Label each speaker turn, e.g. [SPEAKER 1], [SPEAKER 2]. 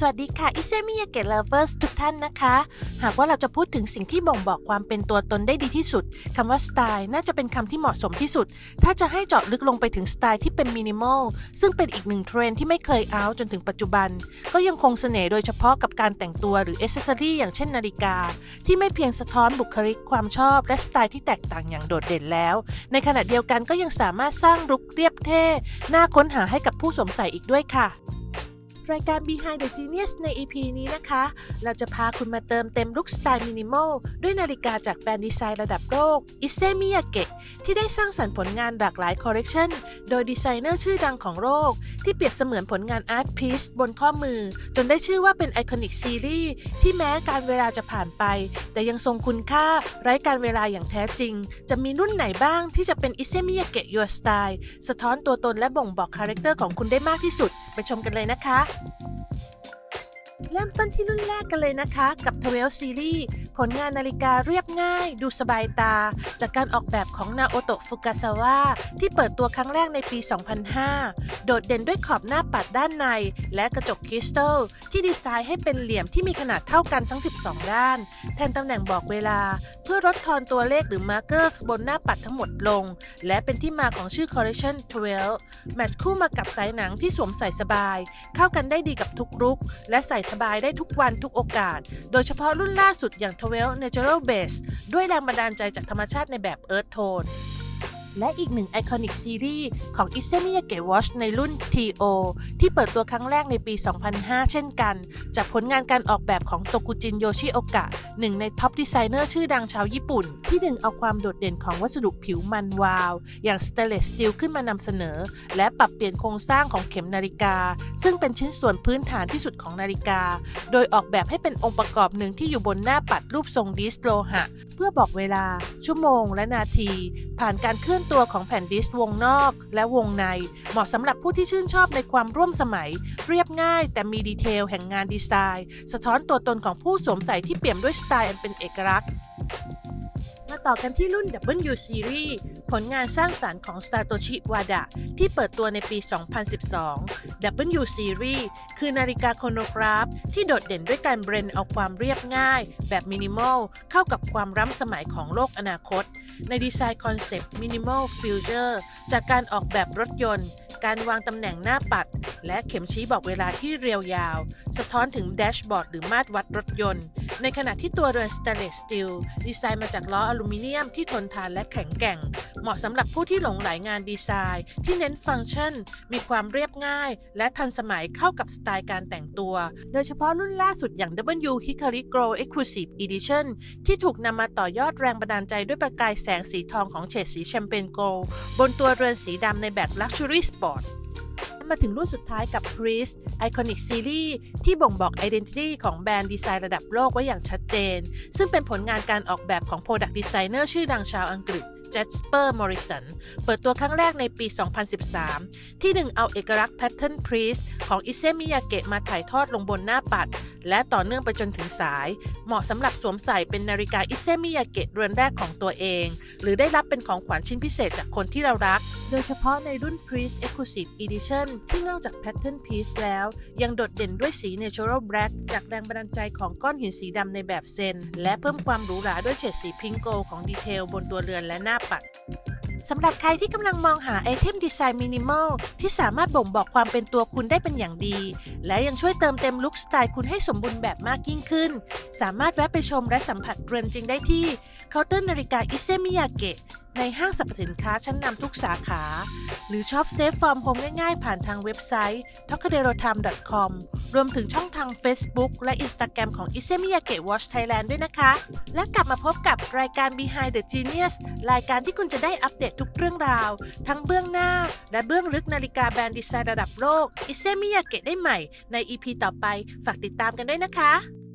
[SPEAKER 1] สวัสดีค่ะ อิเซมิยาเกะเลเวอร์สทุกท่านนะคะ หากว่าเราจะพูดถึงสิ่งที่บ่งบอกความเป็นตัวตนได้ดีที่สุด คำว่าสไตล์น่าจะเป็นคำที่เหมาะสมที่สุด ถ้าจะให้เจาะลึกลงไปถึงสไตล์ที่เป็นมินิมอล ซึ่งเป็นอีกหนึ่งเทรนที่ไม่เคยเอาจนถึงปัจจุบัน ก็ยังคงเสน่ห์โดยเฉพาะกับการแต่งตัวหรือเอเซอรี่อย่างเช่นนาฬิกา ที่ไม่เพียงสะท้อนบุคลิกความชอบ และสไตล์ที่แตกต่างอย่างโดดเด่นแล้ว ในขณะเดียวกันก็ยังสามารถสร้างลุคเรียบเท่น่าค้นหาให้กับผู้สวมใส่อีกด้วยค่ะ รายการ Behind the Genius ใน EP นี้นะคะ เราจะพาคุณมาเติมเต็มลุคสไตล์มินิมอลด้วยนาฬิกาจากแบรนด์ดีไซน์ระดับโลกอิเซมิยาเกะที่ได้สร้างสรรค์ผลงานหลากหลายคอลเลกชันโดยดีไซเนอร์ชื่อดังของโลก ที่เปรียบเสมือนผลงานอาร์ตพีซบนข้อมือ จนได้ชื่อว่าเป็นไอคอนิกซีรีส์ที่แม้การเวลาจะผ่านไป แต่ยังทรงคุณค่าไร้การเวลาอย่างแท้จริง จะมีรุ่นไหนบ้างที่จะเป็น i s e m i y a k e Your Style สะท้อนตัวตนและบ่งบอกคาแรคเตอร์ของคุณได้มากที่สุด ไปชมกันเลยนะคะเริ่มต้นที่รุ่นแรกกันเลยนะคะ กับ12 Series ผลงานนาฬิกาเรียบง่าย ดูสบายตา จากการออกแบบของนาโอโตะฟุกาซาวะที่เปิดตัวครั้งแรกในปี 2005 โดดเด่นด้วยขอบหน้าปัดด้านใน และกระจกคริสตัลที่ดีไซน์ให้เป็นเหลี่ยมที่มีขนาดเท่ากันทั้ง 12 ด้าน แทนตำแหน่งบอกเวลา เพื่อลดทอนตัวเลขหรือมาร์เกอร์บนหน้าปัดทั้งหมดลง และเป็นที่มาของชื่อ Collection 12 แมทช์คู่มากับสายหนังที่สวมใส่สบาย เข้ากันได้ดีกับทุกรุก และใส่สบายได้ทุกวันทุกโอกาส โดยเฉพาะรุ่นล่าสุดอย่าง12 Natural Base ด้วยแรงบันดาลใจจากธรรมชาติในแบบ Earth Tone และอีกหนึ่งไอคอนิกซีรีส์ของ i s e m i y a k e Watch ในรุ่น TO ที่เปิดตัวครั้งแรกในปี 2005 เช่นกัน จากผลงานการออกแบบของโตกุจินโยชิโอกะหนึ่งในท็อปดีไซเนอร์ชื่อดังชาวญี่ปุ่น ที่ดึงเอาความโดดเด่นของวัสดุผิวมันวาว อย่างสเตเลสสตีลขึ้นมานำเสนอ และปรับเปลี่ยนโครงสร้างของเข็มนาฬิกา ซึ่งเป็นชิ้นส่วนพื้นฐานที่สุดของนาฬิกา โดยออกแบบให้เป็นองค์ประกอบหนึ่งที่อยู่บนหน้าปัดรูปทรงดิสโลหะ เพื่อบอกเวลา ชั่วโมงและนาที ผ่านการเคลื่อนตัวของแผ่นดิสวงนอกและวงใน เหมาะสำหรับผู้ที่ชื่นชอบในความร่วมสมัย เรียบง่าย แต่มีดีเทลแห่งงานดีไซน์ สะท้อนตัวตนของผู้สวมใส่ที่เปี่ยมด้วยสไตล์อันเป็นเอกลักษณ์ มาต่อกันที่รุ่น W Series ผลงานสร้างสารรค์ของซาโตชิวาดะที่เปิดตัวในปี 2012 W Series คือนาฬิกาโครโนกราฟ ที่โดดเด่นด้วยการเบรนเอาความเรียบง่าย แบบมินิมอลเข้ากับความร้ำสมัยของโลกอนาคต ในดีไซน์คอนเซปต์มินิมอลฟิวเจอร์จากการออกแบบรถยนต์ การวางตำแหน่งหน้าปัด และเข็มชี้บอกเวลาที่เรียวยาว สะท้อนถึงแดชบอร์ดหรือมาตรวัดรถยนต์ ในขณะที่ตัวเรือนสเตนเลสสตีลดีไซน์มาจากล้ออลูมิเนียมที่ทนทานและแข็งแกร่ง เหมาะสำหรับผู้ที่หลงไหลงานดีไซน์ ที่เน้นฟังก์ชัน มีความเรียบง่าย และทันสมัยเข้ากับสไตล์การแต่งตัว โดยเฉพาะรุ่นล่าสุดอย่าง W Hikari Glow Exclusive Edition ที่ถูกนำมาต่อยอดแรงบันดาลใจด้วยประกายแสงสีทองของเฉดสีแชมเปญโกลบนตัวเรือนสีดำในแบบ Luxury Sport มาถึงรุ่นสุดท้ายกับ Priest Iconic Series ที่บ่งบอก Identity ของแบรนด์ดีไซน์ระดับโลกไว้อย่างชัดเจน ซึ่งเป็นผลงานการออกแบบของ Product Designer ชื่อดังชาวอังกฤษ จสเปอร์ มอริสัน เปิดตัวครั้งแรกในปี 2013 ที่ดึงเอาเอกลักษณ์แพทเทิร์นพรีสของอิเซมิยาเกะมาถ่ายทอดลงบนหน้าปัด และต่อเนื่องไปจนถึงสาย เหมาะสำหรับสวมใส่เป็นนาฬิกาอิเซมิยาเกะเรือนแรกของตัวเอง หรือได้รับเป็นของขวัญชิ้นพิเศษจากคนที่เรารัก โดยเฉพาะในรุ่น Priest Exclusive Edition ที่นอกจาก Pattern Piece แล้ว ยังโดดเด่นด้วยสี Natural Black จากแรงบันดาลใจของก้อนหินสีดำในแบบเซน และเพิ่มความหรูหราด้วยเฉดสีพิงโกของดีเทลบนตัวเรือนและหน้าปัดสำหรับใครที่กำลังมองหาไอเทมดีไซน์มินิมอลที่สามารถบ่งบอกความเป็นตัวคุณได้เป็นอย่างดี และยังช่วยเติมเต็มลุคสไตล์คุณให้สมบูรณ์แบบมากยิ่งขึ้น สามารถแวะไปชมและสัมผัสเรือนจริงได้ที่เคาน์เตอร์นาฬิกาอิเซมิยาเกะ ในห้างสรรพสินค้าชั้นนำทุกสาขา หรือช็อปเซฟฟอร์มโฮมง่ายๆ ผ่านทางเว็บไซต์ t o k a d e r o t i m e c o m รวมถึงช่องทาง Facebook และ Instagram ของ i s e m i y a k e Watch Thailand ด้วยนะคะ และกลับมาพบกับรายการ Behind the Genius รายการที่คุณจะได้อัปเดตทุกเรื่องราว ทั้งเบื้องหน้า และเบื้องลึกนาฬิกาแบรนด์ดีไซน์ระดับโลก i s e m i y a k e ได้ใหม่ใน EP ต่อไปฝากติดตามกันด้วยนะคะ